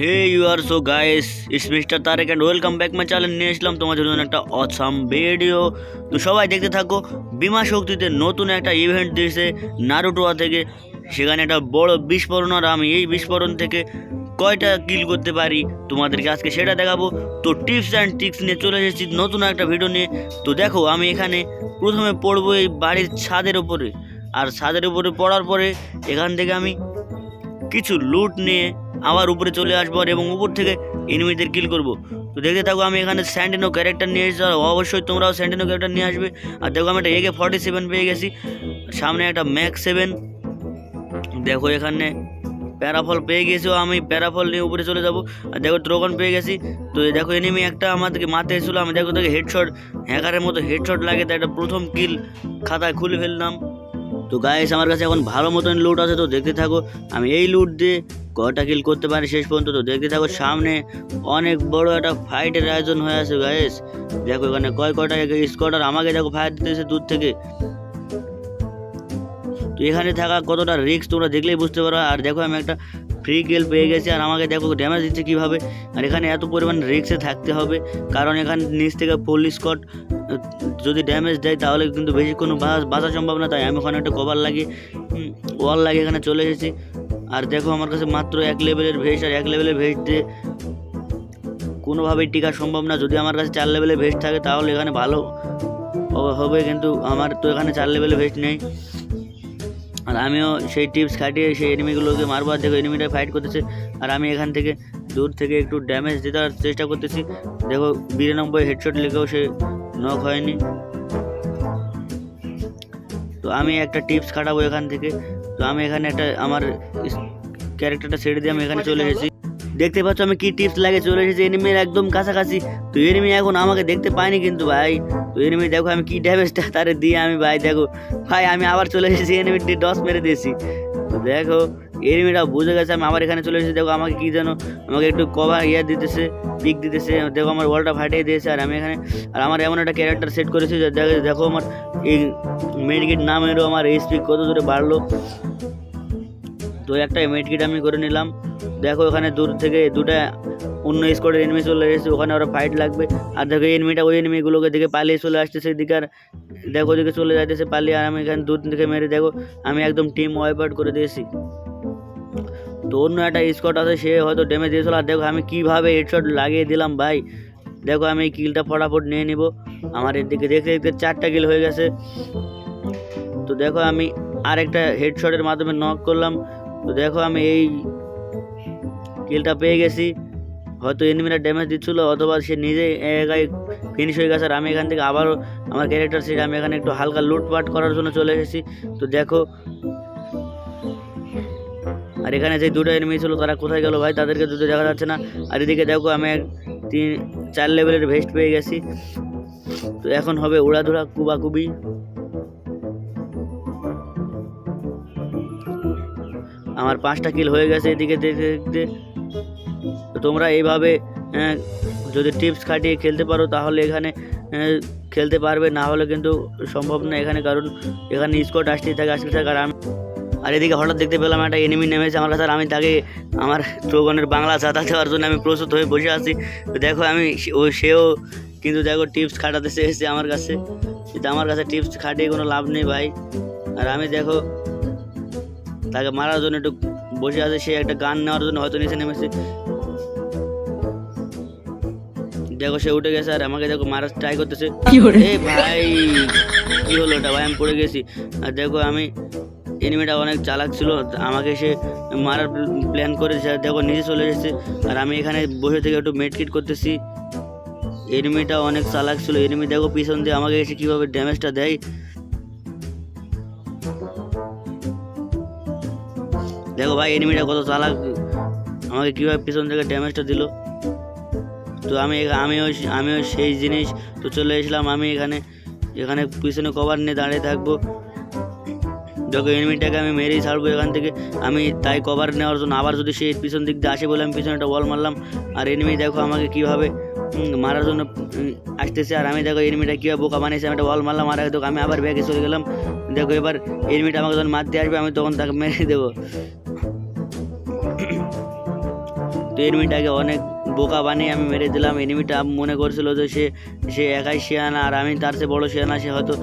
Hey you are so guys it's mister Tarek and welcome back my channel নিয়ে আসলাম তোমাদের জন্য একটা অসাম ভিডিও তো সবাই দেখতে থাকো, বিমা শক্তিতে নতুন একটা ইভেন্ট দিয়েছে নারুটোয়া থেকে। সেখানে একটা বড় বিস্ফোরণ, আর আমি এই বিস্ফোরণ থেকে কয়টা কিল করতে পারি তোমাদেরকে আজকে সেটা দেখাবো। তো টিপস অ্যান্ড ট্রিক্স নিয়ে চলে এসেছি নতুন একটা ভিডিও নিয়ে। তো দেখো, আমি এখানে প্রথমে পড়ব এই বাড়ির ছাদের উপরে। আর ছাদের উপরে পড়ার পরে এখান থেকে আমি কিছু লুট নিয়ে আবার উপরে চলে আসব আর এবং উপর থেকে এনিমিদের কিল করব। তো দেখতে থাকো, আমি এখানে স্যান্ডিনো ক্যারেক্টার নিয়ে এসেছি, আর অবশ্যই তোমরাও স্যান্ডিনো ক্যারেক্টার নিয়ে আসবে। আর দেখো, আমি একটা একে ফর্টি সেভেন পেয়ে গেছি। সামনে একটা ম্যাক সেভেন দেখো, এখানে প্যারাফল পেয়ে গেছি আমি প্যারাফল নিয়ে উপরে চলে যাব। আর দেখো ড্রগন পেয়ে গেছি। তো দেখো এনিমি একটা আমাদেরকে মাথায় এসেছিল। আমি দেখো তাকে হেডশট হ্যাকারের মতো হেডশট লাগে, তাই একটা প্রথম কিল খাতায় খুলে ফেললাম। তো গাইস আমার কাছে এখন ভালো মতন লুট আছে, তো দেখতে থাকো। আমি এই লুট দিয়ে কটা কিল করতে পারি শেষ পর্যন্ত তো? দেখতে থাকো, সামনে অনেক বড় একটা ফাইটের আয়োজন হয়ে আছে গায়েস দেখো এখানে কয় কটা স্কোয়াডার আমাকে দেখো ফায়ার দিতেছে দূর থেকে। তো এখানে থাকা কতটা রিস্ক তোমরা দেখলেই বুঝতে পারো। আর দেখো, আমি একটা ফ্রি গেল পেয়ে গেছি, আর আমাকে দেখো ড্যামেজ দিচ্ছে কীভাবে। আর এখানে এত পরিমাণ রিক্সে থাকতে হবে। কারণ এখানে নিচ থেকে পুলিশ স্কট যদি ড্যামেজ দেয়, তাহলে কিন্তু বেশিক্ষণ বাঁচা বাঁচা সম্ভব না। তাই আমি ওখানে একটা কভার লাগিয়ে ওয়াল লাগিয়ে এখানে চলে এসেছি। আর দেখো আমার কাছে মাত্র এক লেভেলের ভেস্ট আর এক লেভেলের ভেস্ট দিয়ে কোনোভাবেই টিকা সম্ভব না। যদি আমার কাছে চার লেভেলের ভেস্ট থাকে, তাহলে এখানে ভালো হবে- হবে কিন্তু আমার তো এখানে চার লেভেলের ভেস্ট নেই। আর আমিও সেই টিপস খাটিয়ে সেই এনিমিগুলোকে মারবো। আর দেখো এনিমিটা ফাইট করতেছে। আর আমি এখান থেকে দূর থেকে একটু ড্যামেজ দেওয়ার চেষ্টা করতেছি। দেখো বিরানব্বই হেডশট লেগেও সে নক হয়নি। তো আমি একটা টিপস খাটাবো এখান থেকে। তো আমি এখানে একটা আমার ক্যারেক্টারটা ছেড়ে দিয়ে আমি এখানে চলে এসেছি। দেখতে পাচ্ছ আমি কি টিপস লাগে চলে এসেছি। এনিমির একদম কাছাকাছি। তো এনিমি এখন আমাকে দেখতে পাইনি কিন্তু ভাই। তো এনিমি দেখো আমি কি ড্যামেজটা তারে দিয়ে আমি ভাই দেখো। ভাই আমি আবার চলে এসেছি। এনিমিটি ডস মেরে দিয়েছি। তো দেখো এনিমিটা বুঝে গেছে, আমি আবার এখানে চলে এসেছি। দেখো আমাকে কি যেন, আমাকে একটু কভার ইয়ে দিতেছে পিক দিতেছে। দেখো আমার ওয়ালটা ফাটিয়ে দিয়েছে আর আমি এখানে, আর আমার এমন একটা ক্যারেক্টার সেট করেছি যে দেখো- আমার এই মেডিকেট নামেরও আমার এই স্পিক কত দূরে বাড়লো। তো একটা মেডকিট আমি করে নিলাম। দেখো ওখানে দূর থেকে দুটা অন্য স্কোয়াডের এনিমি চলে এসেছে, ওখানে ওরা ফাইট লাগবে। আর দেখো এনিমিটা ওই এনিমিগুলোকে দেখে পালিয়ে চলে আসতেছে এদিকে আর দেখো ওদিকে চলে যাইতেছে পালিয়ে। আর আমি এখানে দূর থেকে মেরে দেখো, আমি একদম টিম ওয়াইপ আউট করে দিয়েছি। তো অন্য একটা স্কট আছে, সে হয়তো ড্যামেজ দিয়েছিল। আর দেখো আমি কীভাবে হেডশট লাগিয়ে দিলাম ভাই। দেখো আমি এই কিলটা ফটাফট নিয়ে নিব। আমার এদিকে দেখতে দেখতে চারটা কিল হয়ে গেছে। তো দেখো আমি আরেকটা হেডশটের মাধ্যমে নক করলাম। তো দেখো আমি এই কিলটা পেয়ে গেছি। হয়তো এনিমিরা ড্যামেজ দিচ্ছিল, অথবা সে নিজেই একাই ফিনিশ হয়ে গেছে। আর আমি এখান থেকে আবারও আমার ক্যারেক্টার সেটা আমি এখানে একটু হালকা লুটপাট করার জন্য চলে এসেছি। তো দেখো আর এখানে যে দুটো এনিমি ছিল, তারা কোথায় গেল ভাই? তাদেরকে দুটো দেখা যাচ্ছে না। আর এদিকে দেখো, আমি তিন, চার লেভেলের ভেস্ট পেয়ে গেছি। তো এখন হবে উড়াধুরা, কুবাকুবি। আমার পাঁচটা কিল হয়ে গেছে এদিকে দেখতে দেখতে। তোমরা এইভাবে যদি টিপস খাটিয়ে খেলতে পারো, তাহলে এখানে খেলতে পারবে। না হলে কিন্তু সম্ভব না এখানে, কারণ এখানে স্কোয়াড আসতেই থাকে আসতে থাকে। আর আমি আর এদিকে হঠাৎ দেখতে পেলাম একটা এনিমি নেমেছে আমার কাছে আর আমি তাকে আমার চৌগনের বাংলা চাতা দেওয়ার জন্য আমি প্রস্তুত হয়ে বসে আছি। তো দেখো আমি ও সেও কিন্তু দেখো টিপস খাটাতে এসেছে আমার কাছে। কিন্তু আমার কাছে টিপস খাটিয়ে কোনো লাভ নেই ভাই। আর আমি দেখো তাকে মারার জন্য একটু বসে আছে সে একটা গান নেওয়ার জন্য হয়তো নিচে নেমেছে। দেখো সে উঠে গেছে আর আমাকে দেখো মারার ট্রাই করতেছে। ভাই কি হলো ওটা? ভাই আমি পড়ে গেছি। আর দেখো আমি এনিমিটা অনেক চালাক ছিল, আমাকে সে মারার প্ল্যান করেছে। দেখো, নিজে চলে এসেছে, আর আমি এখানে বসে থেকে একটু মেডকিট করতেছি। এনিমিটা অনেক চালাক ছিল, এনিমি দেখো পিছন দিয়ে আমাকে এসে কীভাবে ড্যামেজটা দেয়। দেখো ভাই, এনিমিটা কত চালাক, আমাকে কীভাবে পিছন থেকে ড্যামেজটা দিল। তো আমি আমিও আমিও সেই জিনিস, তো চলে এসলাম আমি এখানে। এখানে পিছনে কভার নিয়ে দাঁড়িয়ে থাকব। যখন এনিমিটাকে আমি মেরেই ছাড়বো এখান থেকে। আমি তাই কভার নেওয়ার জন্য আবার যদি সে পিছন দিক দিয়ে আসে বলে আমি পিছনে একটা বল মারলাম, আর এনিমি দেখো আমাকে কীভাবে মারার জন্য আসতেছে। আর আমি দেখো এনিমিটা কীভাবে বোকা বানিয়েছে, আমি একটা বল মারলাম, আর দেখো আমি আবার ব্যাগে চলে গেলাম। দেখো এবার এনিমিটা আমাকে যখন মারতে আসবে, আমি তখন তাকে মেরে দেবো। তো এনিমিটাকে অনেক বোকা বানিয়ে আমি মেরে দিলাম। এনিমিটা মনে করছিল যে সে সে একাই শেয়ানা আর আমি তার সে বড় শেয়ানা সে হয়তো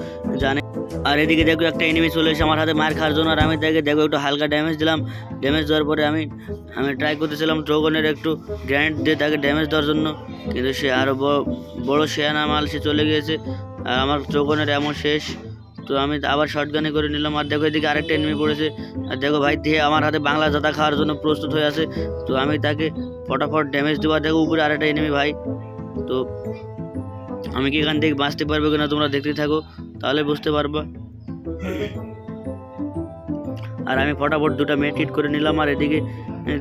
জানে। আর এদিকে দেখো একটা এনিমি চলে এসে আমার হাতে মার খাওয়ার জন্য, আর আমি তাকে দেখো একটু হালকা ড্যামেজ দিলাম। ড্যামেজ দেওয়ার পরে আমি আমি ট্রাই করতেছিলাম ড্রোগনের একটু গ্র্যান্ড দিয়ে তাকে ড্যামেজ দেওয়ার জন্য। কিন্তু সে আরও বড় শেয়ানা মাল সে চলে গিয়েছে। আর আমার ড্রোগনের এমন শেষ। তো আমি আবার শর্ট গানে করে নিলাম। আর দেখো এদিকে আরেকটা এনিমি পড়েছে। আর দেখো ভাই দিয়ে আমার হাতে বাংলা জাতা খাওয়ার জন্য প্রস্তুত হয়ে আছে। তো আমি তাকে ফটাফট ড্যামেজ দেওয়া দেখো উপরে আরেকটা এনিমি ভাই তো আমি কি এখান থেকে বাঁচতে পারব কিনা তোমরা দেখতে থাকো তাহলে বুঝতে পারবা আর আমি ফটাফট দুটো মেট হিট করে নিলাম আর এদিকে এ,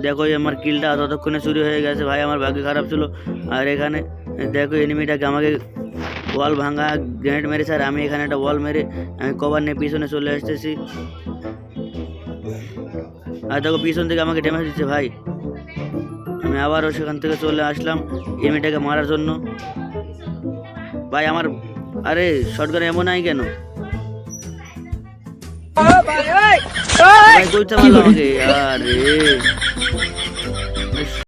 দেখো এই আমার কিলটা ততক্ষণে চুরি হয়ে গেছে ভাই আমার ভাগ্য খারাপ ছিল আর এখানে এ, দেখো এনিমিটাকে আমাকে ওয়াল ভাঙা গ্রেনেড মেরেছে আর আমি এখানে একটা ওয়াল মেরে আমি কভার নিয়ে পিছনে চলে আসতেছি আর দেখো পিছন থেকে আমাকে ড্যামেজ দিচ্ছে ভাই আমি আবারও সেখান থেকে চলে আসলাম এমিটাকে মারার জন্য। ভাই আমার আরে শটগান এমন নাই কেন? ভাই পারল আমাকে আরে।